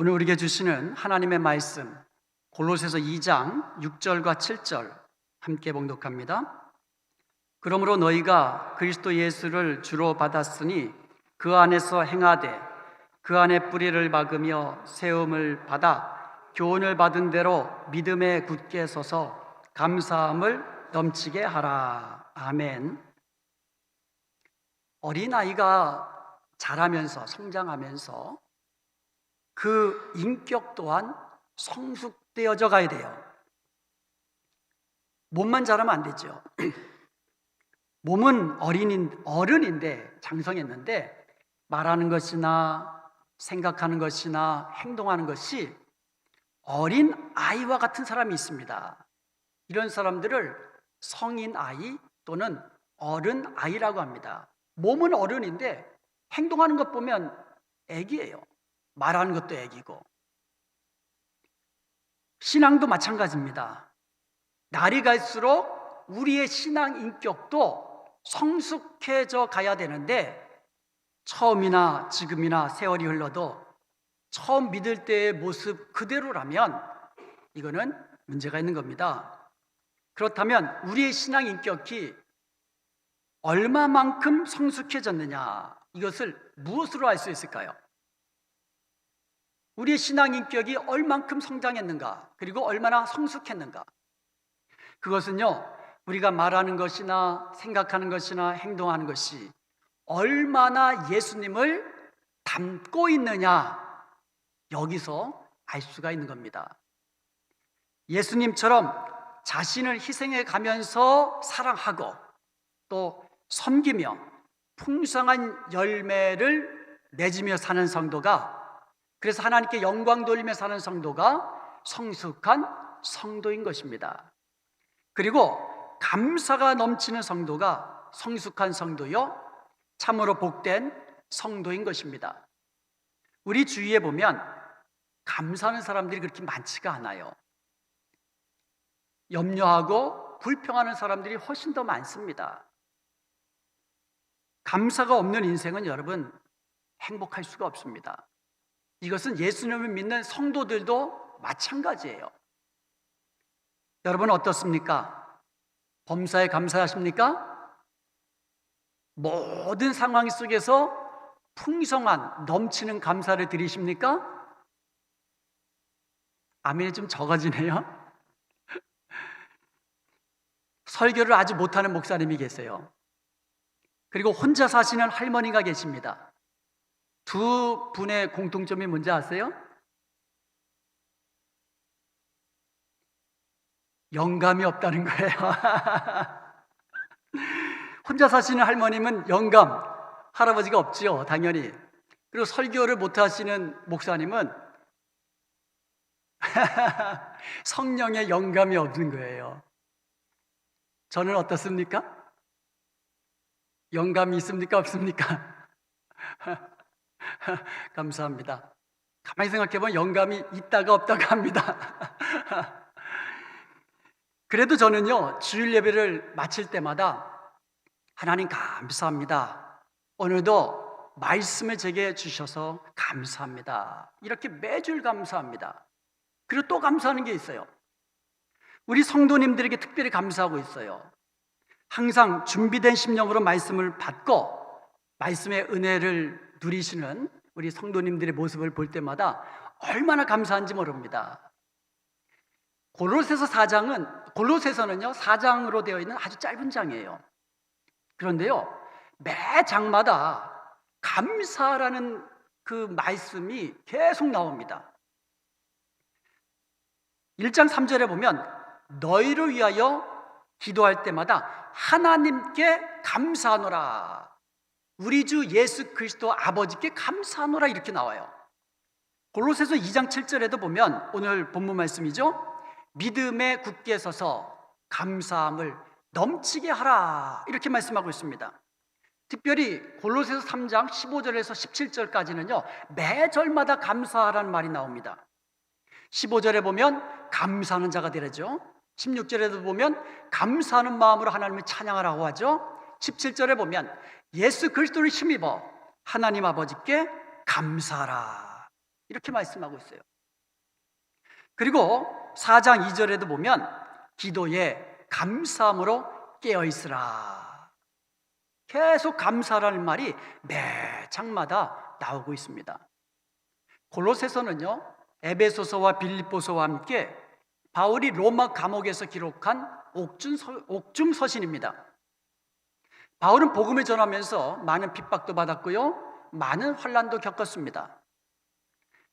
오늘 우리에게 주시는 하나님의 말씀 골로새서 2장 6절과 7절 함께 봉독합니다. 그러므로 너희가 그리스도 예수를 주로 받았으니 그 안에서 행하되 그 안에 뿌리를 박으며 세움을 받아 교훈을 받은 대로 믿음에 굳게 서서 감사함을 넘치게 하라. 아멘. 어린아이가 자라면서 성장하면서 그 인격 또한 성숙되어져 가야 돼요. 몸만 자라면 안 되죠. 몸은 어린인, 어른인데 장성했는데 말하는 것이나 생각하는 것이나 행동하는 것이 어린 아이와 같은 사람이 있습니다. 이런 사람들을 성인 아이 또는 어른 아이라고 합니다. 몸은 어른인데 행동하는 것 보면 애기예요. 말하는 것도 애기고. 신앙도 마찬가지입니다. 날이 갈수록 우리의 신앙 인격도 성숙해져 가야 되는데 처음이나 지금이나 세월이 흘러도 처음 믿을 때의 모습 그대로라면 이거는 문제가 있는 겁니다. 그렇다면 우리의 신앙 인격이 얼마만큼 성숙해졌느냐 이것을 무엇으로 알 수 있을까요? 우리의 신앙 인격이 얼만큼 성장했는가 그리고 얼마나 성숙했는가 그것은요 우리가 말하는 것이나 생각하는 것이나 행동하는 것이 얼마나 예수님을 담고 있느냐 여기서 알 수가 있는 겁니다. 예수님처럼 자신을 희생해 가면서 사랑하고 또 섬기며 풍성한 열매를 맺으며 사는 성도가 그래서 하나님께 영광 돌리며 사는 성도가 성숙한 성도인 것입니다. 그리고 감사가 넘치는 성도가 성숙한 성도요 참으로 복된 성도인 것입니다. 우리 주위에 보면 감사하는 사람들이 그렇게 많지가 않아요. 염려하고 불평하는 사람들이 훨씬 더 많습니다. 감사가 없는 인생은 여러분 행복할 수가 없습니다. 이것은 예수님을 믿는 성도들도 마찬가지예요. 여러분 어떻습니까? 범사에 감사하십니까? 모든 상황 속에서 풍성한 넘치는 감사를 드리십니까? 아멘이 좀 적어지네요. 설교를 아주 못하는 목사님이 계세요. 그리고 혼자 사시는 할머니가 계십니다. 두 분의 공통점이 뭔지 아세요? 영감이 없다는 거예요. 혼자 사시는 할머님은 영감, 할아버지가 없지요, 당연히. 그리고 설교를 못 하시는 목사님은 성령의 영감이 없는 거예요. 저는 어떻습니까? 영감이 있습니까? 없습니까? 감사합니다. 가만히 생각해보면 영감이 있다가 없다가 합니다. 그래도 저는요, 주일 예배를 마칠 때마다 하나님 감사합니다. 오늘도 말씀을 제게 주셔서 감사합니다. 이렇게 매주 감사합니다. 그리고 또 감사하는 게 있어요. 우리 성도님들에게 특별히 감사하고 있어요. 항상 준비된 심령으로 말씀을 받고 말씀의 은혜를 누리시는 우리 성도님들의 모습을 볼 때마다 얼마나 감사한지 모릅니다. 골로새서 4장은 골로새서는요 4장으로 되어 있는 아주 짧은 장이에요. 그런데요 매 장마다 감사라는 그 말씀이 계속 나옵니다. 1장 3절에 보면 너희를 위하여 기도할 때마다 하나님께 감사하노라. 우리 주 예수 그리스도 아버지께 감사하노라 이렇게 나와요. 골로새서 2장 7절에도 보면 오늘 본문 말씀이죠. 믿음에 굳게 서서 감사함을 넘치게 하라. 이렇게 말씀하고 있습니다. 특별히 골로새서 3장 15절에서 17절까지는요. 매 절마다 감사하라는 말이 나옵니다. 15절에 보면 감사하는 자가 되죠. 16절에도 보면 감사하는 마음으로 하나님을 찬양하라고 하죠. 17절에 보면 예수 그리스도를 힘입어 하나님 아버지께 감사하라. 이렇게 말씀하고 있어요. 그리고 4장 2절에도 보면 기도에 감사함으로 깨어 있으라. 계속 감사라는 말이 매 장마다 나오고 있습니다. 골로새서는요. 에베소서와 빌립보서와 함께 바울이 로마 감옥에서 기록한 옥중, 서신입니다. 바울은 복음을 전하면서 많은 핍박도 받았고요. 많은 환란도 겪었습니다.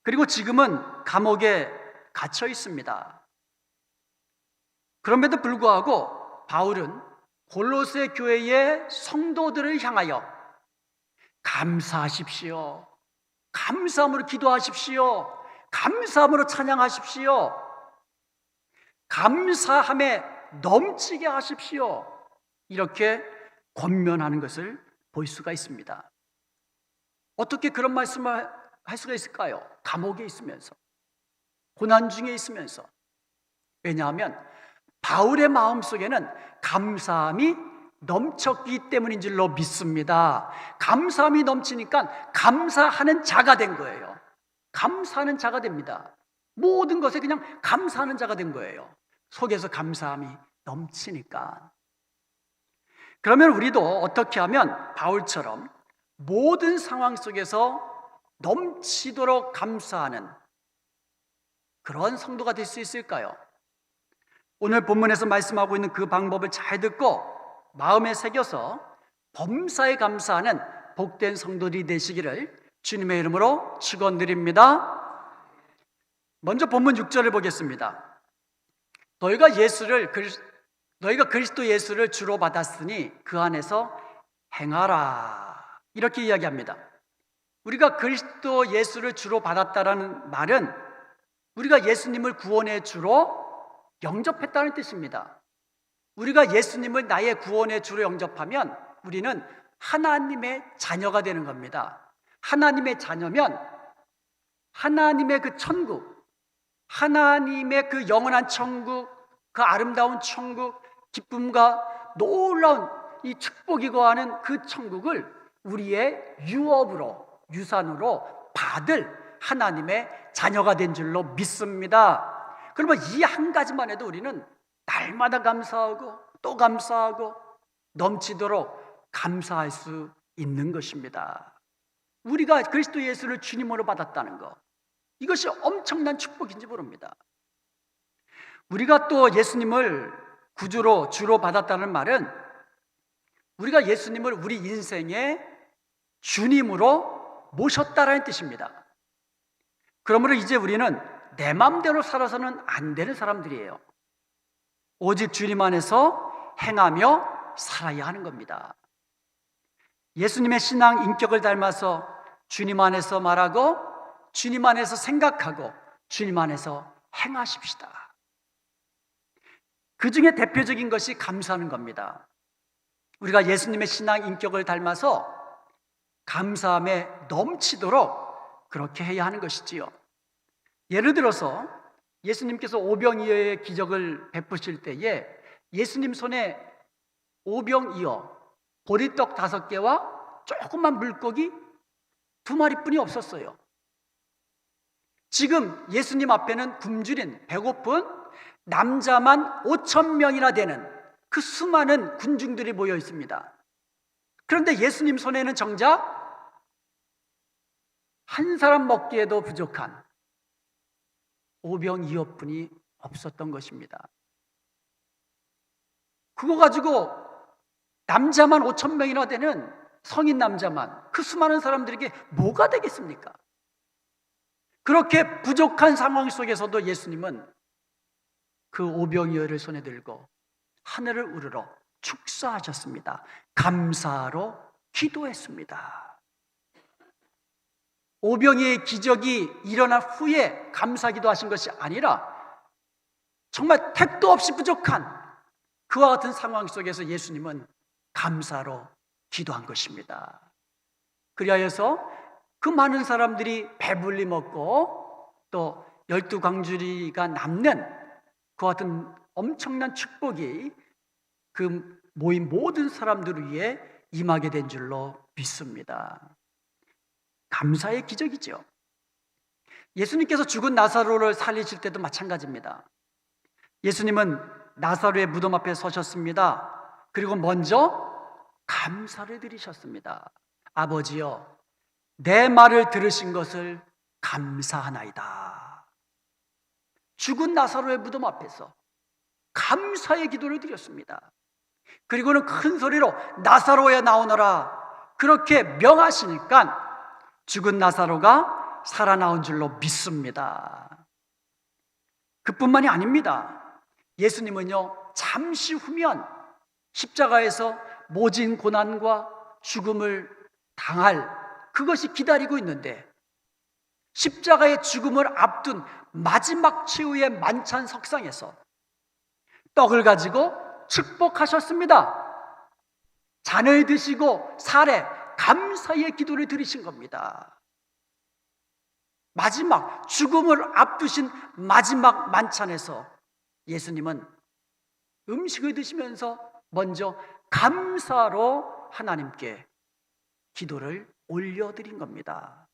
그리고 지금은 감옥에 갇혀 있습니다. 그럼에도 불구하고 바울은 골로새 교회의 성도들을 향하여 감사하십시오. 감사함으로 기도하십시오. 감사함으로 찬양하십시오. 감사함에 넘치게 하십시오. 이렇게 권면하는 것을 볼 수가 있습니다. 어떻게 그런 말씀을 할 수가 있을까요? 감옥에 있으면서, 고난 중에 있으면서. 왜냐하면 바울의 마음 속에는 감사함이 넘쳤기 때문인 줄로 믿습니다. 감사함이 넘치니까 감사하는 자가 된 거예요. 감사하는 자가 됩니다. 모든 것에 그냥 감사하는 자가 된 거예요. 속에서 감사함이 넘치니까. 그러면 우리도 어떻게 하면 바울처럼 모든 상황 속에서 넘치도록 감사하는 그런 성도가 될 수 있을까요? 오늘 본문에서 말씀하고 있는 그 방법을 잘 듣고 마음에 새겨서 범사에 감사하는 복된 성도들이 되시기를 주님의 이름으로 축원드립니다. 먼저 본문 6절을 보겠습니다. 너희가 예수를 너희가 그리스도 예수를 주로 받았으니 그 안에서 행하라. 이렇게 이야기합니다. 우리가 그리스도 예수를 주로 받았다라는 말은 우리가 예수님을 구원의 주로 영접했다는 뜻입니다. 우리가 예수님을 나의 구원의 주로 영접하면 우리는 하나님의 자녀가 되는 겁니다. 하나님의 자녀면 하나님의 그 천국, 하나님의 그 영원한 천국, 그 아름다운 천국, 기쁨과 놀라운 이 축복이 거하는 그 천국을 우리의 유업으로, 유산으로 받을 하나님의 자녀가 된 줄로 믿습니다. 그러면 이 한 가지만 해도 우리는 날마다 감사하고 또 감사하고 넘치도록 감사할 수 있는 것입니다. 우리가 그리스도 예수를 주님으로 받았다는 것. 이것이 엄청난 축복인지 모릅니다. 우리가 또 예수님을 구주로 주로 받았다는 말은 우리가 예수님을 우리 인생의 주님으로 모셨다라는 뜻입니다. 그러므로 이제 우리는 내 마음대로 살아서는 안 되는 사람들이에요. 오직 주님 안에서 행하며 살아야 하는 겁니다. 예수님의 신앙 인격을 닮아서 주님 안에서 말하고 주님 안에서 생각하고 주님 안에서 행하십시다. 그 중에 대표적인 것이 감사하는 겁니다. 우리가 예수님의 신앙 인격을 닮아서 감사함에 넘치도록 그렇게 해야 하는 것이지요. 예를 들어서 예수님께서 오병이어의 기적을 베푸실 때에 예수님 손에 오병이어 보리떡 다섯 개와 조그만 물고기 두 마리뿐이 없었어요. 지금 예수님 앞에는 굶주린 배고픈 남자만 5천 명이나 되는 그 수많은 군중들이 모여 있습니다. 그런데 예수님 손에는 정작 한 사람 먹기에도 부족한 오병이어뿐이 없었던 것입니다. 그거 가지고 남자만 5천 명이나 되는 성인 남자만 그 수많은 사람들에게 뭐가 되겠습니까? 그렇게 부족한 상황 속에서도 예수님은 그 오병이어를 손에 들고 하늘을 우르러 축사하셨습니다. 감사로 기도했습니다. 오병이의 기적이 일어난 후에 감사 기도 하신 것이 아니라 정말 택도 없이 부족한 그와 같은 상황 속에서 예수님은 감사로 기도한 것입니다. 그리하여서 그 많은 사람들이 배불리 먹고 또 열두 광주리가 남는 그 같은 엄청난 축복이 그 모인 모든 사람들을 위해 임하게 된 줄로 믿습니다. 감사의 기적이죠. 예수님께서 죽은 나사로를 살리실 때도 마찬가지입니다. 예수님은 나사로의 무덤 앞에 서셨습니다. 그리고 먼저 감사를 드리셨습니다. 아버지여, 내 말을 들으신 것을 감사하나이다. 죽은 나사로의 무덤 앞에서 감사의 기도를 드렸습니다. 그리고는 큰 소리로 나사로에 나오너라 그렇게 명하시니까 죽은 나사로가 살아나온 줄로 믿습니다. 그뿐만이 아닙니다. 예수님은요, 잠시 후면 십자가에서 모진 고난과 죽음을 당할 그것이 기다리고 있는데 십자가의 죽음을 앞둔 마지막 최후의 만찬 석상에서 떡을 가지고 축복하셨습니다. 잔을 드시고 살에 감사의 기도를 드리신 겁니다. 마지막 죽음을 앞두신 마지막 만찬에서 예수님은 음식을 드시면서 먼저 감사로 하나님께 기도를 올려드린 겁니다.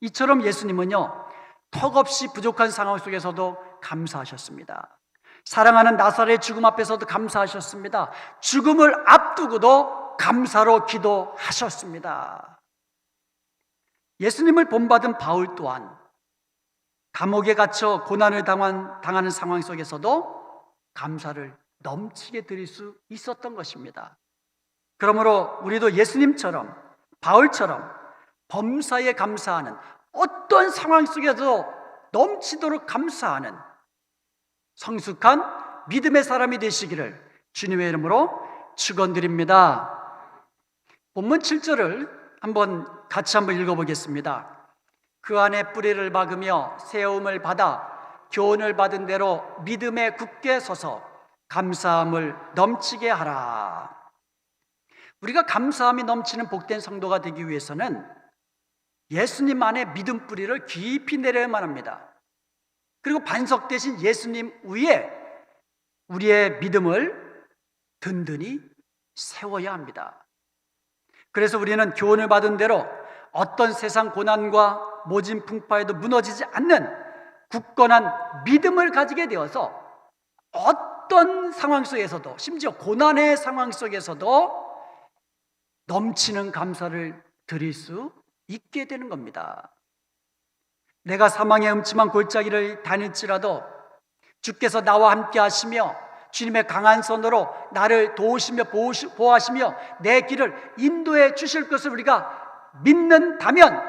이처럼 예수님은요, 턱없이 부족한 상황 속에서도 감사하셨습니다. 사랑하는 나사렛 죽음 앞에서도 감사하셨습니다. 죽음을 앞두고도 감사로 기도하셨습니다. 예수님을 본받은 바울 또한 감옥에 갇혀 고난을 당한, 당하는 상황 속에서도 감사를 넘치게 드릴 수 있었던 것입니다. 그러므로 우리도 예수님처럼 바울처럼 범사에 감사하는 어떤 상황 속에서 넘치도록 감사하는 성숙한 믿음의 사람이 되시기를 주님의 이름으로 축원드립니다. 본문 7절을 한번 같이 한번 읽어보겠습니다. 그 안에 뿌리를 박으며 세움을 받아 교훈을 받은 대로 믿음에 굳게 서서 감사함을 넘치게 하라. 우리가 감사함이 넘치는 복된 성도가 되기 위해서는 예수님 안에 믿음 뿌리를 깊이 내려야만 합니다. 그리고 반석 대신 예수님 위에 우리의 믿음을 든든히 세워야 합니다. 그래서 우리는 교훈을 받은 대로 어떤 세상 고난과 모진 풍파에도 무너지지 않는 굳건한 믿음을 가지게 되어서 어떤 상황 속에서도 심지어 고난의 상황 속에서도 넘치는 감사를 드릴 수 있게 되는 겁니다. 내가 사망의 음침한 골짜기를 다닐지라도 주께서 나와 함께 하시며 주님의 강한 손으로 나를 도우시며 보호하시며 내 길을 인도해 주실 것을 우리가 믿는다면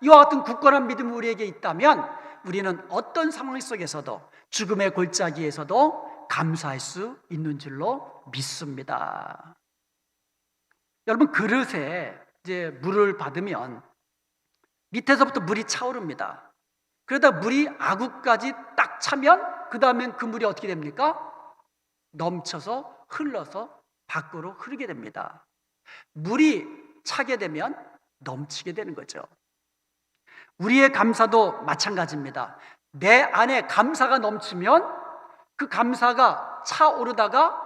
이와 같은 굳건한 믿음이 우리에게 있다면 우리는 어떤 상황 속에서도 죽음의 골짜기에서도 감사할 수 있는 줄로 믿습니다. 여러분 그릇에 이제 물을 받으면 밑에서부터 물이 차오릅니다. 그러다 물이 아구까지 딱 차면 그 다음엔 그 물이 어떻게 됩니까? 넘쳐서 흘러서 밖으로 흐르게 됩니다. 물이 차게 되면 넘치게 되는 거죠. 우리의 감사도 마찬가지입니다. 내 안에 감사가 넘치면 그 감사가 차오르다가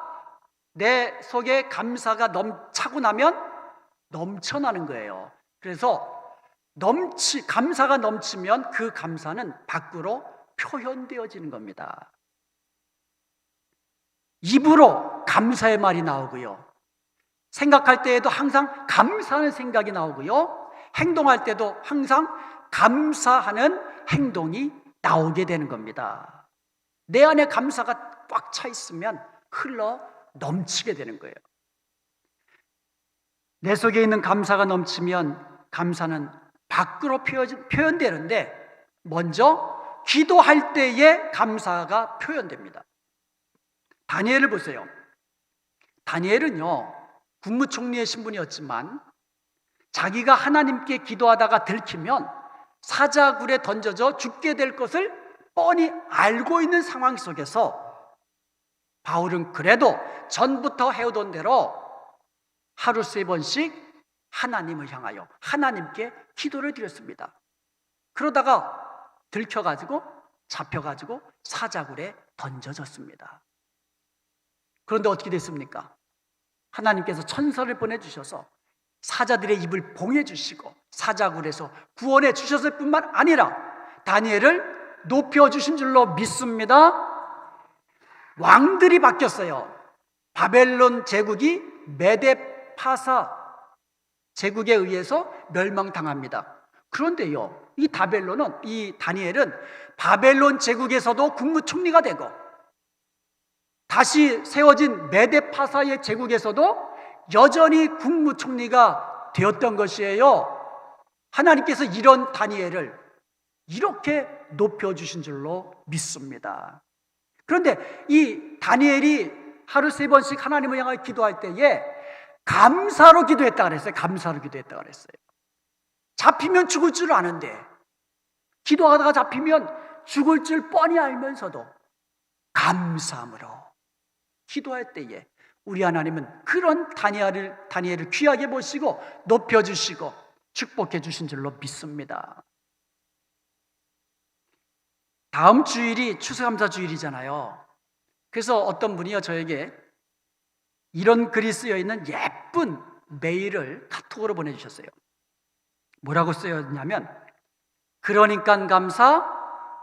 내 속에 감사가 넘, 차고 나면 넘쳐나는 거예요. 그래서 넘치 감사가 넘치면 그 감사는 밖으로 표현되어지는 겁니다. 입으로 감사의 말이 나오고요. 생각할 때에도 항상 감사하는 생각이 나오고요. 행동할 때도 항상 감사하는 행동이 나오게 되는 겁니다. 내 안에 감사가 꽉 차 있으면 흘러 넘치게 되는 거예요. 내 속에 있는 감사가 넘치면 감사는 밖으로 표현되는데 먼저 기도할 때의 감사가 표현됩니다. 다니엘을 보세요. 다니엘은요, 국무총리의 신분이었지만 자기가 하나님께 기도하다가 들키면 사자굴에 던져져 죽게 될 것을 뻔히 알고 있는 상황 속에서 바울은 그래도 전부터 해오던 대로 하루 세 번씩 하나님을 향하여 하나님께 기도를 드렸습니다. 그러다가 들켜가지고 잡혀가지고 사자굴에 던져졌습니다. 그런데 어떻게 됐습니까? 하나님께서 천사를 보내주셔서 사자들의 입을 봉해 주시고 사자굴에서 구원해 주셨을 뿐만 아니라 다니엘을 높여주신 줄로 믿습니다. 왕들이 바뀌었어요. 바벨론 제국이 메데파사 제국에 의해서 멸망당합니다. 그런데요, 이 다벨론은, 이 다니엘은 바벨론 제국에서도 국무총리가 되고 다시 세워진 메데파사의 제국에서도 여전히 국무총리가 되었던 것이에요. 하나님께서 이런 다니엘을 이렇게 높여주신 줄로 믿습니다. 그런데 이 다니엘이 하루 세 번씩 하나님을 향하여 기도할 때에 감사로 기도했다 그랬어요. 감사로 기도했다 그랬어요. 잡히면 죽을 줄 아는데 기도하다가 잡히면 죽을 줄 뻔히 알면서도 감사함으로 기도할 때에 우리 하나님은 그런 다니엘을 다니엘을 귀하게 보시고 높여 주시고 축복해 주신 줄로 믿습니다. 다음 주일이 추수감사 주일이잖아요. 그래서 어떤 분이요 저에게 이런 글이 쓰여 있는 예쁜 메일을 카톡으로 보내주셨어요. 뭐라고 쓰였냐면 그러니까 감사,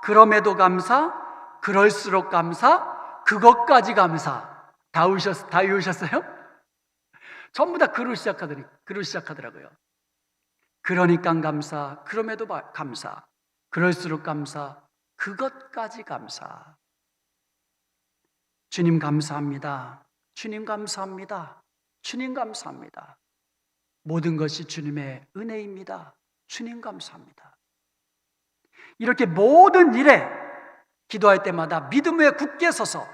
그럼에도 감사, 그럴수록 감사, 그것까지 감사. 다 우셨 다 외우셨어요? 전부 다 글을 시작하더니 글을 시작하더라고요. 그러니까 감사, 그럼에도 감사, 그럴수록 감사, 그것까지 감사. 주님 감사합니다. 주님 감사합니다. 주님 감사합니다. 모든 것이 주님의 은혜입니다. 주님 감사합니다. 이렇게 모든 일에 기도할 때마다 믿음에 굳게 서서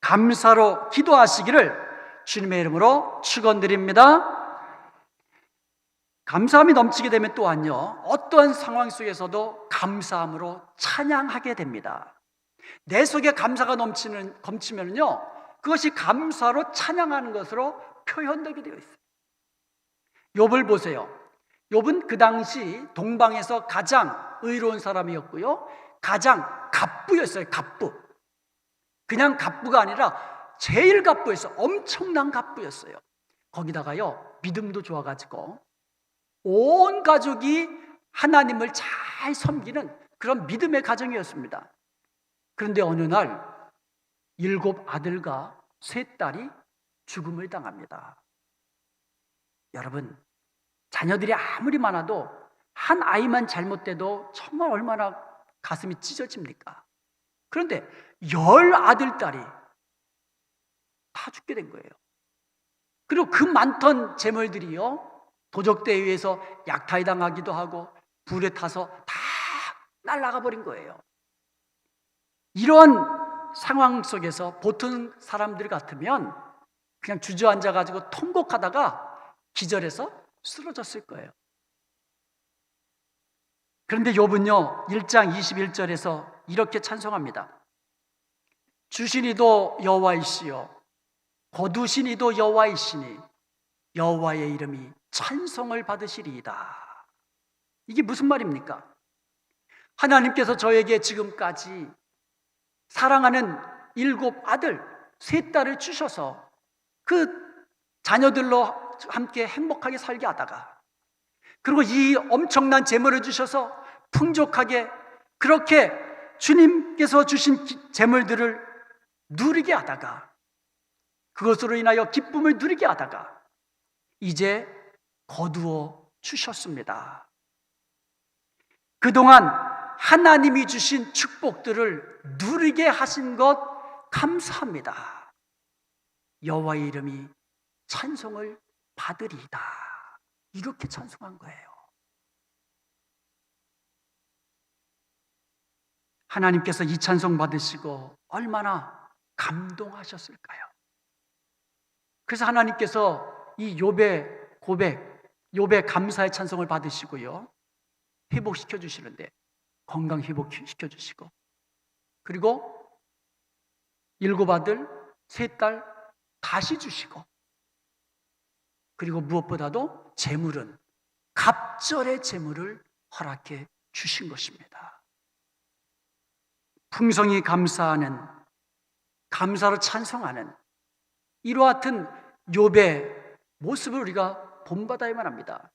감사로 기도하시기를 주님의 이름으로 축원드립니다. 감사함이 넘치게 되면 또한요, 어떠한 상황 속에서도 감사함으로 찬양하게 됩니다. 내 속에 감사가 넘치는, 넘치면요, 그것이 감사로 찬양하는 것으로 표현되게 되어 있어요. 욥을 보세요. 욥은 그 당시 동방에서 가장 의로운 사람이었고요. 가장 갑부였어요. 갑부. 그냥 갑부가 아니라 제일 갑부였어요. 엄청난 갑부였어요. 거기다가요. 믿음도 좋아 가지고 온 가족이 하나님을 잘 섬기는 그런 믿음의 가정이었습니다. 그런데 어느 날 일곱 아들과 세 딸이 죽음을 당합니다. 여러분, 자녀들이 아무리 많아도 한 아이만 잘못돼도 정말 얼마나 가슴이 찢어집니까? 그런데 열 아들, 딸이 다 죽게 된 거예요. 그리고 그 많던 재물들이요, 도적대에 의해서 약탈 당하기도 하고 불에 타서 다 날아가 버린 거예요. 이런 상황 속에서 보통 사람들 같으면 그냥 주저앉아 가지고 통곡하다가 기절해서 쓰러졌을 거예요. 그런데 욥은요. 1장 21절에서 이렇게 찬송합니다. 주신이도 여호와이시요 거두신이도 여호와이시니 여호와의 이름이 찬송을 받으시리이다. 이게 무슨 말입니까? 하나님께서 저에게 지금까지 사랑하는 일곱 아들, 세 딸을 주셔서 그 자녀들로 함께 행복하게 살게 하다가 그리고 이 엄청난 재물을 주셔서 풍족하게 그렇게 주님께서 주신 재물들을 누리게 하다가 그것으로 인하여 기쁨을 누리게 하다가 이제 거두어 주셨습니다. 그동안 하나님이 주신 축복들을 누리게 하신 것 감사합니다. 여호와의 이름이 찬송을 받으리이다. 이렇게 찬송한 거예요. 하나님께서 이 찬송 받으시고 얼마나 감동하셨을까요? 그래서 하나님께서 이 욥의 고백, 욥의 감사의 찬송을 받으시고요. 회복시켜 주시는데 건강 회복시켜 주시고 그리고 일곱 아들, 세딸 다시 주시고 그리고 무엇보다도 재물은 갑절의 재물을 허락해 주신 것입니다. 풍성히 감사하는 감사로 찬송하는 이와 같은 욥의 모습을 우리가 본받아야만 합니다.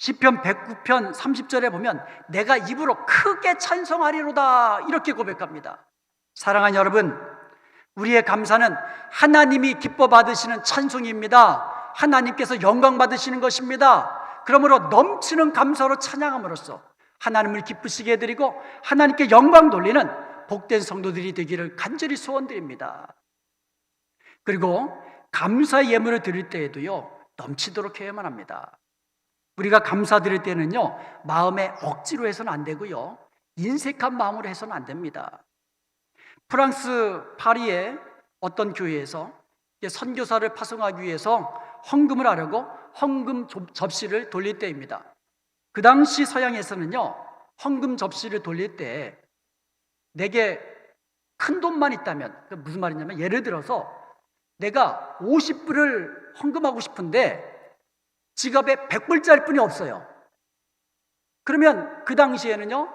시편 109편 30절에 보면 내가 입으로 크게 찬송하리로다 이렇게 고백합니다. 사랑하는 여러분, 우리의 감사는 하나님이 기뻐 받으시는 찬송입니다. 하나님께서 영광 받으시는 것입니다. 그러므로 넘치는 감사로 찬양함으로써 하나님을 기쁘시게 해드리고 하나님께 영광 돌리는 복된 성도들이 되기를 간절히 소원드립니다. 그리고 감사 예물을 드릴 때에도요 넘치도록 해야만 합니다. 우리가 감사 드릴 때는요 마음에 억지로 해서는 안 되고요 인색한 마음으로 해서는 안 됩니다. 프랑스 파리의 어떤 교회에서 선교사를 파송하기 위해서 헌금을 하려고 헌금 접- 접시를 돌릴 때입니다. 그 당시 서양에서는요 헌금 접시를 돌릴 때 내게 큰 돈만 있다면 그 무슨 말이냐면 예를 들어서 내가 50불을 헌금하고 싶은데 지갑에 100불짜리 뿐이 없어요. 그러면 그 당시에는요,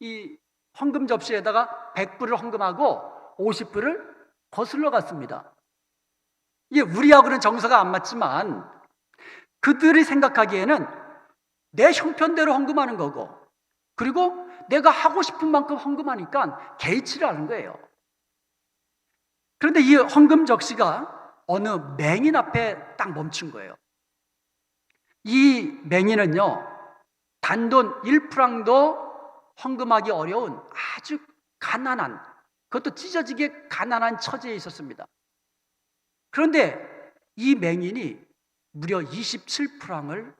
이 헌금 접시에다가 100불을 헌금하고 50불을 거슬러 갔습니다. 이게 우리하고는 정서가 안 맞지만 그들이 생각하기에는 내 형편대로 헌금하는 거고 그리고 내가 하고 싶은 만큼 헌금하니까 개의치를 하는 거예요. 그런데 이 헌금 적시가 어느 맹인 앞에 딱 멈춘 거예요. 이 맹인은요, 단돈 1프랑도 헌금하기 어려운 아주 가난한, 그것도 찢어지게 가난한 처지에 있었습니다. 그런데 이 맹인이 무려 27프랑을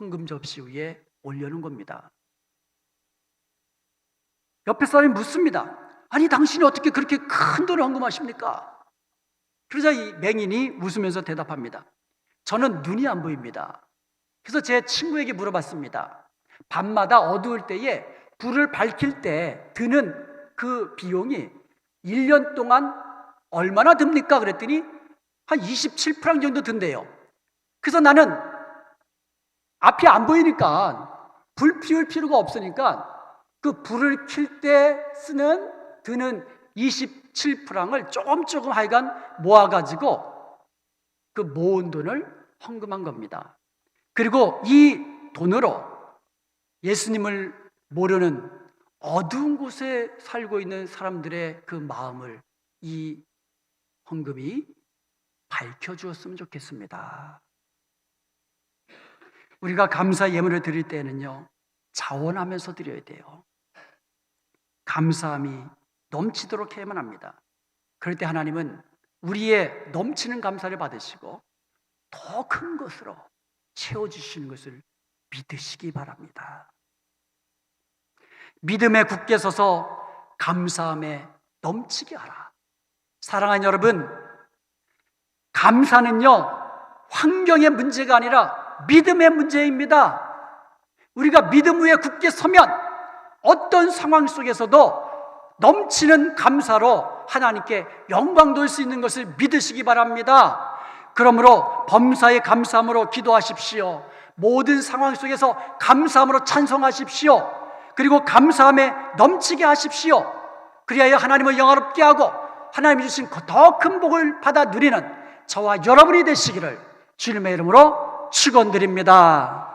헌금 접시 위에 올려놓은 겁니다. 옆에 사람이 묻습니다. 아니, 당신이 어떻게 그렇게 큰 돈을 헌금하십니까? 그러자 이 맹인이 웃으면서 대답합니다. 저는 눈이 안 보입니다. 그래서 제 친구에게 물어봤습니다. 밤마다 어두울 때에 불을 밝힐 때 드는 그 비용이 1년 동안 얼마나 듭니까? 그랬더니 한 27프랑 정도 든대요. 그래서 나는 앞이 안 보이니까 불 피울 필요가 없으니까 그 불을 킬 때 쓰는 드는 27프랑을 조금 조금 하여간 모아가지고 그 모은 돈을 헌금한 겁니다. 그리고 이 돈으로 예수님을 모르는 어두운 곳에 살고 있는 사람들의 그 마음을 이 헌금이 밝혀주었으면 좋겠습니다. 우리가 감사 예물을 드릴 때는요, 자원하면서 드려야 돼요. 감사함이 넘치도록 해야만 합니다. 그럴 때 하나님은 우리의 넘치는 감사를 받으시고 더 큰 것으로 채워주시는 것을 믿으시기 바랍니다. 믿음에 굳게 서서 감사함에 넘치게 하라. 사랑하는 여러분, 감사는요, 환경의 문제가 아니라 믿음의 문제입니다. 우리가 믿음 위에 굳게 서면 어떤 상황 속에서도 넘치는 감사로 하나님께 영광 돌 수 있는 것을 믿으시기 바랍니다. 그러므로 범사의 감사함으로 기도하십시오. 모든 상황 속에서 감사함으로 찬송하십시오. 그리고 감사함에 넘치게 하십시오. 그리하여 하나님을 영화롭게 하고 하나님이 주신 더 큰 복을 받아 누리는 저와 여러분이 되시기를 주님의 이름으로 축원드립니다.